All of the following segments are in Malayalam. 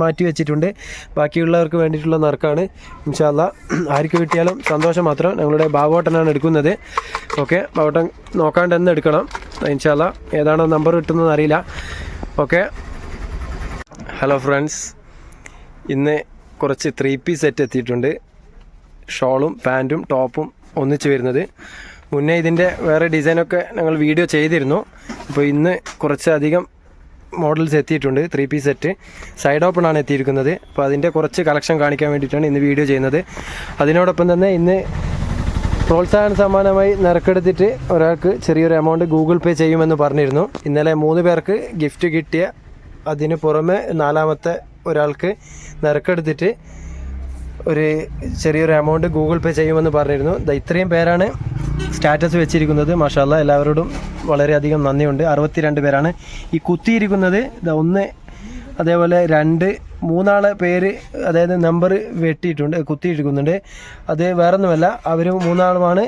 മാറ്റി വെച്ചിട്ടുണ്ട്. ബാക്കിയുള്ളവർക്ക് വേണ്ടിയിട്ടുള്ള നറുക്കാണ്. ഇൻഷാല്ല ആർക്ക് കിട്ടിയാലും സന്തോഷം മാത്രം ഞങ്ങളുടെ ബാബോട്ടനാണ് എടുക്കുന്നത്. ഓക്കെ ബാബോട്ടൻ നോക്കാണ്ട് എന്ന് എടുക്കണം. ഇൻഷാല്ല ഏതാണോ നമ്പർ കിട്ടുന്നതെന്ന് അറിയില്ല. ഓക്കെ. ഹലോ ഫ്രണ്ട്സ് ഇന്ന് കുറച്ച് ത്രീ പീസ് സെറ്റ് എത്തിയിട്ടുണ്ട്. ഷോളും പാന്റും ടോപ്പും ഒന്നിച്ച് വരുന്നത്. മുന്നേ ഇതിന്റെ വേറെ ഡിസൈനൊക്കെ ഞങ്ങൾ വീഡിയോ ചെയ്തിരുന്നു. അപ്പോൾ ഇന്ന് കുറച്ചധികം മോഡൽസ് എത്തിയിട്ടുണ്ട് three piece set side open ആണ് എത്തിയിരിക്കുന്നത്. അപ്പോൾ അതിന്റെ കുറച്ച് കളക്ഷൻ കാണിക്കാൻ വേണ്ടിയിട്ടാണ് ഇന്ന് വീഡിയോ ചെയ്യുന്നത്. അതിനോടൊപ്പം തന്നെ ഇന്ന് പ്രോത്സാഹന സമ്മാനമായി നിരക്കെടുത്തിട്ട് ഒരാൾക്ക് ചെറിയൊരു എമൗണ്ട് ഗൂഗിൾ പേ ചെയ്യുമെന്ന് പറഞ്ഞിരുന്നു. ഇന്നലെ മൂന്ന് പേർക്ക് ഗിഫ്റ്റ് കിട്ടിയ അതിന് പുറമെ നാലാമത്തെ ഒരാൾക്ക് നിരക്കെടുത്തിട്ട് ഒരു ചെറിയൊരു എമൗണ്ട് ഗൂഗിൾ പേ ചെയ്യുമെന്ന് പറഞ്ഞിരുന്നു. ഇത്രയും പേരാണ് സ്റ്റാറ്റസ് വെച്ചിരിക്കുന്നത്. മാഷാല്ല എല്ലാവരോടും വളരെയധികം നന്ദിയുണ്ട്. അറുപത്തിരണ്ട് പേരാണ് ഈ കുത്തിയിരിക്കുന്നത്. ഒന്ന് അതേപോലെ രണ്ട് മൂന്നാളെ പേര് അതായത് നമ്പർ വെട്ടിയിട്ടുണ്ട് കുത്തിയിരിക്കുന്നുണ്ട്. അത് വേറൊന്നുമല്ല അവർ മൂന്നാളുമാണ്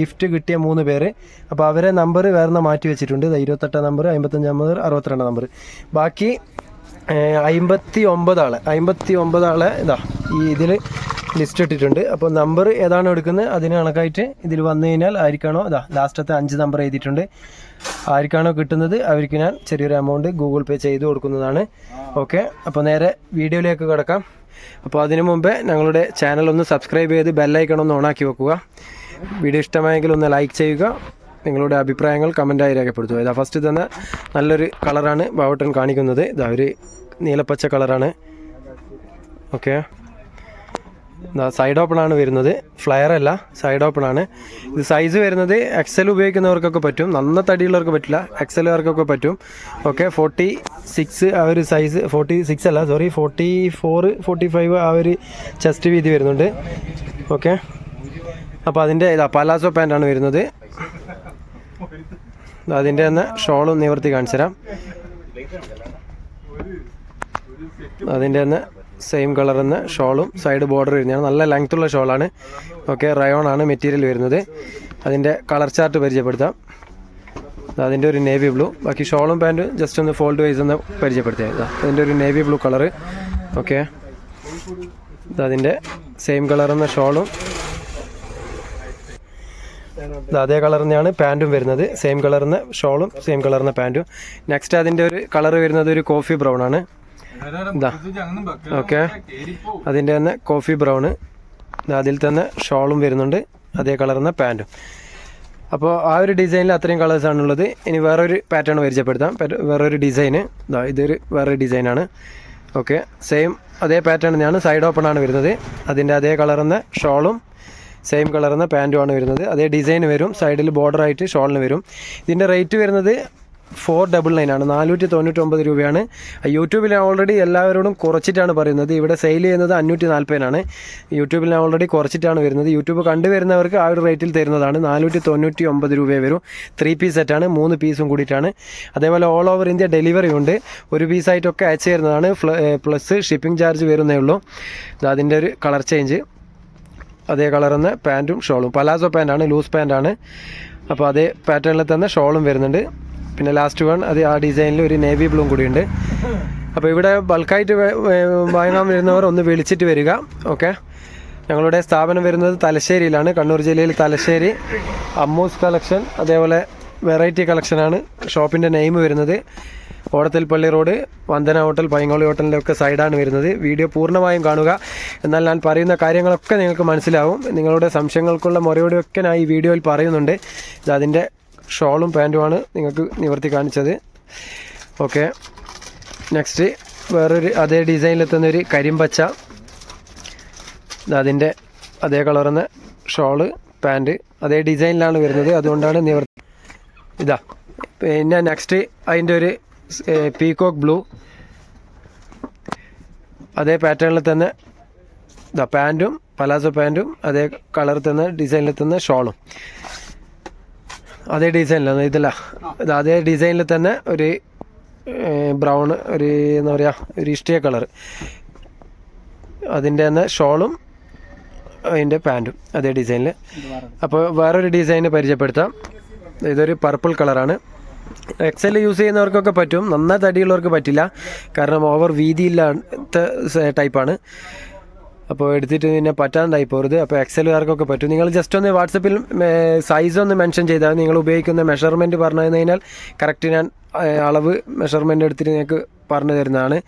ഗിഫ്റ്റ് കിട്ടിയ മൂന്ന് പേര്. അപ്പോൾ അവരെ നമ്പർ വേറെ മാറ്റി വെച്ചിട്ടുണ്ട്. ഇരുപത്തെട്ടാം നമ്പർ അമ്പത്തഞ്ചാം നമ്പർ അറുപത്തിരണ്ടാം നമ്പർ. ബാക്കി അമ്പത്തി ഒമ്പത് ആൾ അമ്പത്തി ഒമ്പത് ആളെ ഇതാ ഈ ഇതിൽ ലിസ്റ്റ് ഇട്ടിട്ടുണ്ട്. അപ്പോൾ നമ്പർ ഏതാണ് എടുക്കുന്നത്? അതിന് കണക്കായിട്ട് ഇതിൽ വന്നു കഴിഞ്ഞാൽ ആർക്കാണോ? ഇതാ ലാസ്റ്റത്തെ അഞ്ച് നമ്പർ എഴുതിയിട്ടുണ്ട്. ആർക്കാണോ കിട്ടുന്നത്? അവർക്ക് ഞാൻ ചെറിയൊരു എമൗണ്ട് ഗൂഗിൾ പേ ചെയ്ത് കൊടുക്കുന്നതാണ്. ഓക്കെ അപ്പോൾ നേരെ വീഡിയോയിലേക്ക് കിടക്കാം. അപ്പോൾ അതിനു മുമ്പേ ഞങ്ങളുടെ ചാനൽ ഒന്ന് സബ്സ്ക്രൈബ് ചെയ്ത് ബെല്ലൈക്കൺ ഒന്ന് ഓണാക്കി വെക്കുക. വീഡിയോ ഇഷ്ടമായെങ്കിൽ ഒന്ന് ലൈക്ക് ചെയ്യുക. നിങ്ങളുടെ അഭിപ്രായങ്ങൾ കമന്റായി രേഖപ്പെടുത്തുക. ഇതാ ഫസ്റ്റ് തന്നെ നല്ലൊരു കളറാണ് ബാവട്ടൻ കാണിക്കുന്നത്. ഇതാ ഒരു നീലപ്പച്ച കളറാണ് ഓക്കെ സൈഡ് ഓപ്പൺ ആണ് വരുന്നത്. ഫ്ലയർ അല്ല സൈഡ് ഓപ്പൺ ആണ്. ഇത് സൈസ് വരുന്നത് എക്സൽ ഉപയോഗിക്കുന്നവർക്കൊക്കെ പറ്റും. നന്ന തടിയുള്ളവർക്ക് പറ്റില്ല. എക്സലുകാർക്കൊക്കെ പറ്റും. ഓക്കെ ഫോർട്ടി സിക്സ് ആ ഒരു സൈസ് ഫോർട്ടി സിക്സ് അല്ല sorry forty four forty five ആ ഒരു ചെസ്റ്റ് വീതി വരുന്നുണ്ട്. ഓക്കെ അപ്പോൾ അതിന്റെ ഇതാ പലാസോ പാന്റാണ് വരുന്നത്. അതിന്റെ തന്നെ ഷോളും നിവർത്തി കാണിച്ചു തരാം അതിന്റെ തന്നെ സെയിം കളർ എന്ന ഷോളും സൈഡ് ബോർഡർ വരുന്നതാണ്. നല്ല ലെങ്ത് ഉള്ള ഷോളാണ്. ഓക്കെ റയോൺ ആണ് മെറ്റീരിയൽ വരുന്നത്. അതിന്റെ കളർ ചാർട്ട് പരിചയപ്പെടുത്താം. അതിന്റെ ഒരു നേവി ബ്ലൂ ബാക്കി ഷോളും പാന്റും ജസ്റ്റ് ഒന്ന് ഫോൾഡ് വൈസ് ഒന്ന് പരിചയപ്പെടുത്തിയത് അതിന്റെ ഒരു നേവി ബ്ലൂ കളറ് ഓക്കെ അതിന്റെ സെയിം കളർ എന്ന ഷോളും. അതേ കളർ തന്നെയാണ് പാന്റും വരുന്നത്. സെയിം എന്ന ഷോളും സെയിം എന്ന പാന്റും നെക്സ്റ്റ് അതിന്റെ ഒരു കളർ വരുന്നത് ഒരു കോഫി ബ്രൗൺ ആണ്. ഇതാ ഓക്കെ. അതിന്റെ തന്നെ കോഫി ബ്രൗണ്. അതിൽ തന്നെ ഷോളും വരുന്നുണ്ട്. അതേ കളറുന്ന പാന്റും അപ്പോൾ ആ ഒരു ഡിസൈനിൽ അത്രയും കളേഴ്സാണുള്ളത് ഇനി വേറൊരു പാറ്റേൺ പരിചയപ്പെടുത്താം. വേറൊരു ഡിസൈൻ ഇതാ ഇതൊരു വേറൊരു ഡിസൈനാണ് ഓക്കെ. സെയിം അതേ പാറ്റേൺ തന്നെയാണ് സൈഡ് ഓപ്പൺ ആണ് വരുന്നത്. അതിന്റെ അതേ കളറുന്ന ഷോളും സെയിം കളറുന്ന പാന്റുമാണ് വരുന്നത്. അതേ ഡിസൈൻ വരും. സൈഡിൽ ബോർഡർ ആയിട്ട് ഷോളിന് വരും. ഇതിന്റെ റേറ്റ് വരുന്നത് ഫോർ ഡബിൾ നയൻ ആണ്. നാനൂറ്റി തൊണ്ണൂറ്റൊമ്പത് രൂപയാണ് യൂട്യൂബിൽ ഓൾറെഡി എല്ലാവരോടും കുറച്ചിട്ടാണ് പറയുന്നത്. ഇവിടെ സെയിൽ ചെയ്യുന്നത് അഞ്ഞൂറ്റി നാൽപ്പതിനാണ് യൂട്യൂബിൽ ഓൾറെഡി കുറച്ചിട്ടാണ് വരുന്നത്. യൂട്യൂബ് കണ്ടുവരുന്നവർക്ക് ആ ഒരു റേറ്റിൽ തരുന്നതാണ്. നാനൂറ്റി തൊണ്ണൂറ്റി ഒമ്പത് രൂപയെ വരും. ത്രീ പീസ് സെറ്റാണ് മൂന്ന് പീസും കൂടിയിട്ടാണ്. അതേപോലെ ഓൾ ഓവർ ഇന്ത്യ ഡെലിവറി ഉണ്ട്. ഒരു പീസായിട്ടൊക്കെ അയച്ചു തരുന്നതാണ്. പ്ലസ് ഷിപ്പിംഗ് ചാർജ് വരുന്നേ ഉള്ളൂ. അതിന്റെ ഒരു കളർ ചേഞ്ച് അതേ കളറിന്ന് പാന്റും ഷോളും പലാസോ പാന്റാണ് ലൂസ് പാന്റാണ് അപ്പോൾ അതേ പാറ്റേണിൽ തന്നെ ഷോളും വരുന്നുണ്ട്. പിന്നെ ലാസ്റ്റ് വൺ അത് ആ ഡിസൈനിൽ ഒരു നേവി ബ്ലൂം ഉണ്ട്. അപ്പോൾ ഇവിടെ ബൾക്കായിട്ട് വാങ്ങാൻ വരുന്നവർ ഒന്ന് വിളിച്ചിട്ട് വരിക ഓക്കെ ഞങ്ങളുടെ സ്ഥാപനം വരുന്നത് തലശ്ശേരിയിലാണ് കണ്ണൂർ ജില്ലയിൽ തലശ്ശേരി. അമ്മൂസ് കളക്ഷൻ അതേപോലെ വെറൈറ്റി കളക്ഷനാണ് ഷോപ്പിന്റെ നെയിം വരുന്നത്. ഓടത്തിൽ പള്ളി റോഡ് വന്ദന ഹോട്ടൽ പൈങ്ങോളി ഹോട്ടലിന്റെ ഒക്കെ സൈഡാണ് വരുന്നത്. വീഡിയോ പൂർണമായും കാണുക. എന്നാൽ ഞാൻ പറയുന്ന കാര്യങ്ങളൊക്കെ നിങ്ങൾക്ക് മനസ്സിലാവും. നിങ്ങളുടെ സംശയങ്ങൾക്കുള്ള മറുപടിയൊക്കെ ഞാൻ ഈ വീഡിയോയിൽ പറയുന്നുണ്ട്. അതിന്റെ ഷോളും പാന്റുമാണ് നിങ്ങൾക്ക് നിവർത്തി കാണിച്ചത്. ഓക്കെ. നെക്സ്റ്റ് വേറൊരു അതേ ഡിസൈനിലെത്തുന്ന ഒരു കരിമ്പച്ച. അതിന്റെ അതേ കളറുന്ന ഷോൾ പാന്റ് അതേ ഡിസൈനിലാണ് വരുന്നത്. അതുകൊണ്ടാണ് നിവർത്തി. ഇതാ. പിന്നെ നെക്സ്റ്റ് അതിന്റെ ഒരു പീകോക്ക് ബ്ലൂ അതേ പാറ്റേണിൽ തന്നെ ഇതാ പാന്റും പലാസോ പാന്റും അതേ കളറിൽ തന്നെ ഡിസൈനിൽ തന്നെ ഷോളും. അതേ ഡിസൈനിലാണ് ഇതല്ല. ഇത് അതേ ഡിസൈനിൽ തന്നെ ഒരു ബ്രൗൺ ഒരു എന്താ പറയുക ഒരു ഇഷ്ടിയ കളർ അതിന്റെ തന്നെ ഷോളും അതിന്റെ പാന്റും അതേ ഡിസൈനിൽ അപ്പോൾ വേറൊരു ഡിസൈന് പരിചയപ്പെടുത്താം. ഇതൊരു പർപ്പിൾ കളറാണ് എക്സൽ യൂസ് ചെയ്യുന്നവർക്കൊക്കെ പറ്റും. നന്നായി തടിയുള്ളവർക്ക് പറ്റില്ല. കാരണം ഓവർ വീതിയില്ലാത്ത ടൈപ്പാണ് അപ്പോൾ എടുത്തിട്ട് പിന്നെ പറ്റാണ്ടായി പോരുത്. അപ്പോൾ എക്സലുകാർക്കൊക്കെ പറ്റും. നിങ്ങൾ ജസ്റ്റ് ഒന്ന് വാട്സപ്പിൽ സൈസ് ഒന്ന് മെൻഷൻ ചെയ്താൽ നിങ്ങൾ ഉപയോഗിക്കുന്ന മെഷർമെന്റ് പറഞ്ഞു കഴിഞ്ഞാൽ കറക്റ്റ് ഞാൻ അളവ് മെഷർമെന്റ് എടുത്തിട്ട് നിങ്ങൾക്ക് പറഞ്ഞു തരുന്നതാണ്.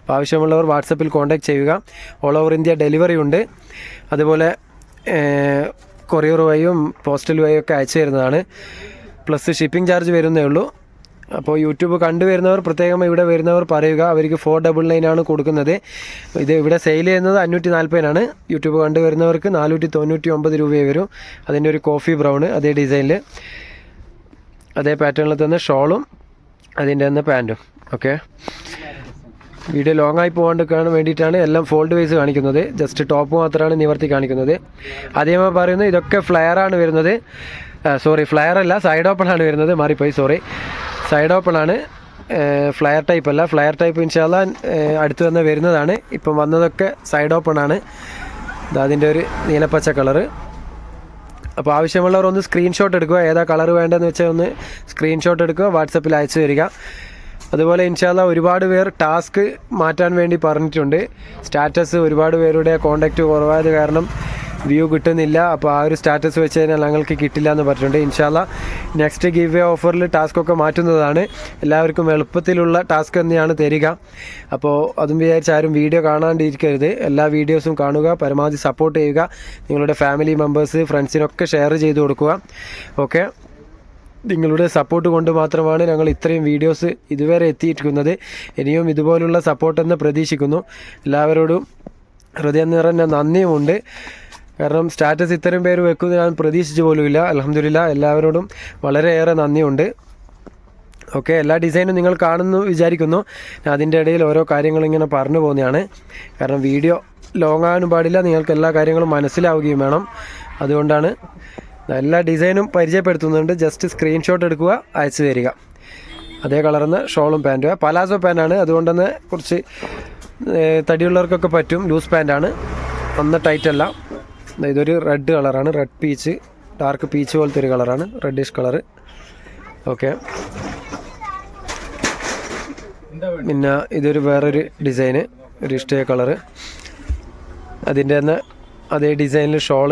അപ്പോൾ ആവശ്യമുള്ളവർ വാട്സപ്പിൽ കോൺടാക്ട് ചെയ്യുക. ഓൾ ഓവർ ഇന്ത്യ ഡെലിവറി ഉണ്ട്. അതുപോലെ കൊറിയർ വഴിയും പോസ്റ്റൽ വഴിയും ഒക്കെ അയച്ചു തരുന്നതാണ്. പ്ലസ് ഷിപ്പിംഗ് ചാർജ് വരുന്നേ ഉള്ളൂ. അപ്പോൾ യൂട്യൂബ് കണ്ടുവരുന്നവർ പ്രത്യേകം ഇവിടെ വരുന്നവർ പറയുക അവർക്ക് ഫോർ ഡബിൾ നയൻ ആണ് കൊടുക്കുന്നത്. ഇത് ഇവിടെ സെയിൽ ചെയ്യുന്നത് അഞ്ഞൂറ്റി നാൽപ്പതിനാണ് യൂട്യൂബ് കണ്ടുവരുന്നവർക്ക് നാനൂറ്റി തൊണ്ണൂറ്റി ഒമ്പത് രൂപയെ വരും. അതിന്റെ ഒരു കോഫി ബ്രൗണ് അതേ ഡിസൈനിൽ അതേ പാറ്റേണിൽ തന്നെ ഷോളും അതിന്റെ തന്നെ പാന്റും ഓക്കെ വീഡിയോ ലോങ് ആയി പോകാണ്ടിരിക്കാൻ വേണ്ടിയിട്ടാണ് എല്ലാം ഫോൾഡ് വൈസ് കാണിക്കുന്നത്. ജസ്റ്റ് ടോപ്പ് മാത്രമാണ് നിവർത്തി കാണിക്കുന്നത്. ആദ്യമേ പറയുന്നത് ഇതൊക്കെ ഫ്ലയറാണ് വരുന്നത്. സോറി ഫ്ലയർ അല്ല സൈഡ് ഓപ്പൺ ആണ് വരുന്നത്. മാറിപ്പോയി സോറി സൈഡ് ഓപ്പൺ ആണ്. ഫ്ലയർ ടൈപ്പ് അല്ല. ഫ്ലയർ ടൈപ്പ് ഇൻഷാല്ല അടുത്ത് തന്നെ വരുന്നതാണ്. ഇപ്പം വന്നതൊക്കെ സൈഡ് ഓപ്പൺ ആണ്. അതിന്റെ ഒരു നീലപ്പച്ച കളറ് അപ്പോൾ ആവശ്യമുള്ളവർ ഒന്ന് സ്ക്രീൻഷോട്ട് എടുക്കുക. ഏതാ കളർ വേണ്ടതെന്ന് വെച്ചാൽ ഒന്ന് സ്ക്രീൻഷോട്ട് എടുക്കുക. വാട്സപ്പിൽ അയച്ചു തരിക. അതുപോലെ ഇൻഷാല്ല ഒരുപാട് പേർ ടാസ്ക് മാറ്റാൻ വേണ്ടി പറഞ്ഞിട്ടുണ്ട്. സ്റ്റാറ്റസ് ഒരുപാട് പേരുടെ കോണ്ടാക്റ്റ് കുറവായത് കാരണം വ്യൂ കിട്ടുന്നില്ല. അപ്പോൾ ആ ഒരു സ്റ്റാറ്റസ് വെച്ച് കഴിഞ്ഞാൽ ഞങ്ങൾക്ക് കിട്ടില്ല എന്ന് പറഞ്ഞിട്ടുണ്ട്. ഇൻഷാല്ല നെക്സ്റ്റ് ഗിവ് വേ ഓഫറിൽ ടാസ്ക് ഒക്കെ മാറ്റുന്നതാണ്. എല്ലാവർക്കും എളുപ്പത്തിലുള്ള ടാസ്ക് തന്നെയാണ് തരിക. അപ്പോൾ അതും വിചാരിച്ച് ആരും വീഡിയോ കാണാണ്ടിരിക്കരുത്. എല്ലാ വീഡിയോസും കാണുക പരമാവധി സപ്പോർട്ട് ചെയ്യുക. നിങ്ങളുടെ ഫാമിലി മെമ്പേഴ്സ് ഫ്രണ്ട്സിനൊക്കെ ഷെയർ ചെയ്ത് കൊടുക്കുക. ഓക്കെ നിങ്ങളുടെ സപ്പോർട്ട് കൊണ്ട് മാത്രമാണ് ഞങ്ങൾ ഇത്രയും വീഡിയോസ് ഇതുവരെ എത്തിയിരിക്കുന്നത്. ഇനിയും ഇതുപോലുള്ള സപ്പോർട്ടെന്ന് പ്രതീക്ഷിക്കുന്നു. എല്ലാവരോടും ഹൃദയം നിറഞ്ഞ നന്ദിയുമുണ്ട്. കാരണം സ്റ്റാറ്റസ് ഇത്തരം പേര് വെക്കുമെന്ന് ഞാൻ പ്രതീക്ഷിച്ചു പോലുമില്ല. അലഹമില്ല എല്ലാവരോടും വളരെയേറെ നന്ദിയുണ്ട്. ഓക്കെ എല്ലാ ഡിസൈനും നിങ്ങൾ കാണുന്നു വിചാരിക്കുന്നു. അതിന്റെ ഇടയിൽ ഓരോ കാര്യങ്ങൾ ഇങ്ങനെ പറഞ്ഞു പോകുന്നതാണ്. കാരണം വീഡിയോ ലോങ് ആകാനും പാടില്ല നിങ്ങൾക്ക് എല്ലാ കാര്യങ്ങളും മനസ്സിലാവുകയും വേണം. അതുകൊണ്ടാണ് എല്ലാ ഡിസൈനും പരിചയപ്പെടുത്തുന്നുണ്ട്. ജസ്റ്റ് സ്ക്രീൻഷോട്ട് എടുക്കുക അയച്ചു തരിക. അതേ കളർന്ന് ഷോളും പാന്റും. പലാസോ പാന്റാണ് അതുകൊണ്ട് തന്നെ കുറച്ച് തടിയുള്ളവർക്കൊക്കെ പറ്റും. ലൂസ് പാന്റാണ് ഒന്ന് ടൈറ്റ് അല്ല ദാ ഇതൊരു റെഡ് കളറാണ്. റെഡ് പീച്ച് ഡാർക്ക് പീച്ച് പോലത്തെ ഒരു കളറാണ്. റെഡിഷ് കളറ് ഓക്കെ പിന്നെ ഇതൊരു വേറൊരു ഡിസൈന് ഒരു ഇഷ്ടയ കളറ് അതിന്റെ തന്നെ അതേ ഡിസൈനിൽ ഷോൾ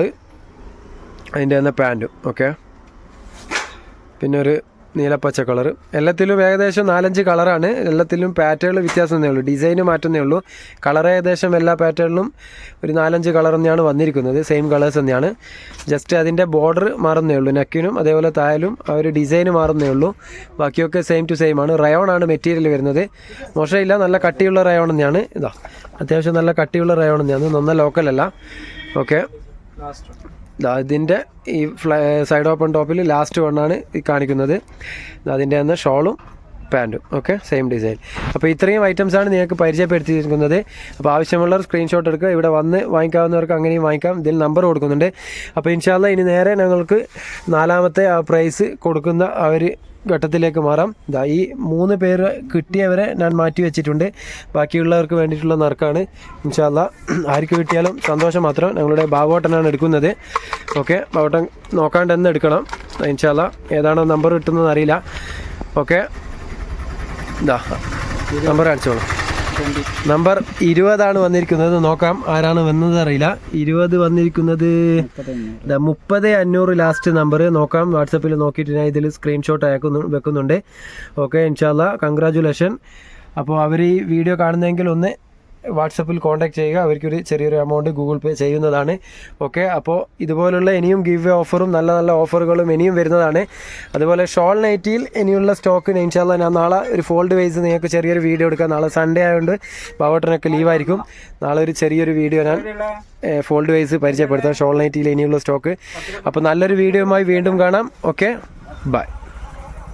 അതിന്റെ തന്നെ പാന്റും ഓക്കെ പിന്നെ ഒരു നീലപ്പച്ച കളർ എല്ലാത്തിലും ഏകദേശം നാലഞ്ച് കളറാണ്. എല്ലാത്തിലും പാറ്റേണിൽ വ്യത്യാസമേ ഉള്ളൂ. ഡിസൈന് മാറ്റുന്നേ ഉള്ളൂ. കളർ ഏകദേശം എല്ലാ പാറ്റേണിലും ഒരു നാലഞ്ച് കളർ തന്നെയാണ് വന്നിരിക്കുന്നത്. സെയിം കളേഴ്സ് തന്നെയാണ്. ജസ്റ്റ് അതിന്റെ ബോർഡർ മാറുന്നേ ഉള്ളൂ. നെക്കിനും അതേപോലെ തായാലും ആ ഒരു ഡിസൈന് മാറുന്നേ ഉള്ളൂ. ബാക്കിയൊക്കെ സെയിം ടു സെയിം ആണ്. റയോൺ ആണ് മെറ്റീരിയൽ വരുന്നത്. മോശമില്ല. നല്ല കട്ടിയുള്ള റയോൺ തന്നെയാണ്. ഇതാ. അത്യാവശ്യം നല്ല കട്ടിയുള്ള റയോൺ തന്നെയാണ്. നന്ന ലോക്കലല്ല. ഓക്കെ. ദാ ഇതിന്റെ ഈ ഫ്ലൈ സൈഡ് ഓപ്പൺ ടോപ്പിൽ ലാസ്റ്റ് വണ്ണാണ് ഈ കാണിക്കുന്നത്. അതിന്റെ അന്ന് ഷോളും പാന്റും ഓക്കെ സെയിം ഡിസൈൻ അപ്പോൾ ഇത്രയും ഐറ്റംസ് ആണ് നിങ്ങൾക്ക് പരിചയപ്പെടുത്തിയിരിക്കുന്നത്. അപ്പോൾ ആവശ്യമുള്ളവർ സ്ക്രീൻഷോട്ട് എടുക്കുക. ഇവിടെ വന്ന് വാങ്ങിക്കാവുന്നവർക്ക് അങ്ങനെയും വാങ്ങിക്കാം. ഇതിൽ നമ്പർ കൊടുക്കുന്നുണ്ട്. അപ്പോൾ ഇൻഷാല്ല ഇനി നേരെ ഞങ്ങൾക്ക് നാലാമത്തെ ആ പ്രൈസ് കൊടുക്കുന്ന ഒരു ഘട്ടത്തിലേക്ക് മാറാം. ഇതാ ഈ മൂന്ന് പേര് കിട്ടിയവരെ ഞാൻ മാറ്റി വെച്ചിട്ടുണ്ട്. ബാക്കിയുള്ളവർക്ക് വേണ്ടിയിട്ടുള്ള നറുക്കാണ്. ഇൻഷാല്ല ആർക്ക് കിട്ടിയാലും സന്തോഷം മാത്രം. ഞങ്ങളുടെ ബാബോട്ടനാണ് എടുക്കുന്നത്. ഓക്കെ ബാബോട്ടൻ നോക്കാണ്ട് എന്ന് എടുക്കണം. ഇൻഷാല്ല ഏതാണോ നമ്പർ കിട്ടുന്നതെന്ന് അറിയില്ല. ഓക്കെ ഇതാ നമ്പർ കാണിച്ചോളൂ. നമ്പർ ഇരുപതാണ് വന്നിരിക്കുന്നത്. നോക്കാം ആരാണ് വന്നത് അറിയില്ല. ഇരുപത് വന്നിരിക്കുന്നത് മുപ്പത് അഞ്ഞൂറ് ലാസ്റ്റ് നമ്പർ നോക്കാം വാട്സപ്പിൽ നോക്കിയിട്ട് ഞാൻ ഇതിൽ സ്ക്രീൻഷോട്ട് അയക്കുന്നു വെക്കുന്നുണ്ട്. ഓക്കെ ഇൻഷാല്ല കൺഗ്രാജുലേഷൻ അപ്പോൾ അവർ ഈ വീഡിയോ കാണുന്നെങ്കിൽ ഒന്ന് വാട്സപ്പിൽ കോൺടാക്ട് ചെയ്യുക. അവർക്കൊരു ചെറിയൊരു എമൗണ്ട് ഗൂഗിൾ പേ ചെയ്യുന്നതാണ്. ഓക്കെ അപ്പോൾ ഇതുപോലുള്ള ഇനിയും ഗിവ് ഓഫറും നല്ല നല്ല ഓഫറുകളും ഇനിയും വരുന്നതാണ്. അതുപോലെ ഷോൾ നൈറ്റിയിൽ ഇനിയുള്ള സ്റ്റോക്ക് ഇൻഷാല്ല ഞാൻ നാളെ ഒരു ഫോൾഡ് വൈസ് നിങ്ങൾക്ക് ചെറിയൊരു വീഡിയോ എടുക്കാം. നാളെ സൺഡേ ആയതുകൊണ്ട് ബാവട്ടനൊക്കെ ലീവായിരിക്കും നാളെ ഒരു ചെറിയൊരു വീഡിയോ ഞാൻ ഫോൾഡ് വൈസ് പരിചയപ്പെടുത്താം. ഷോൾ നൈറ്റിയിൽ ഇനിയുള്ള സ്റ്റോക്ക് അപ്പോൾ നല്ലൊരു വീഡിയോയുമായി വീണ്ടും കാണാം. Okay bye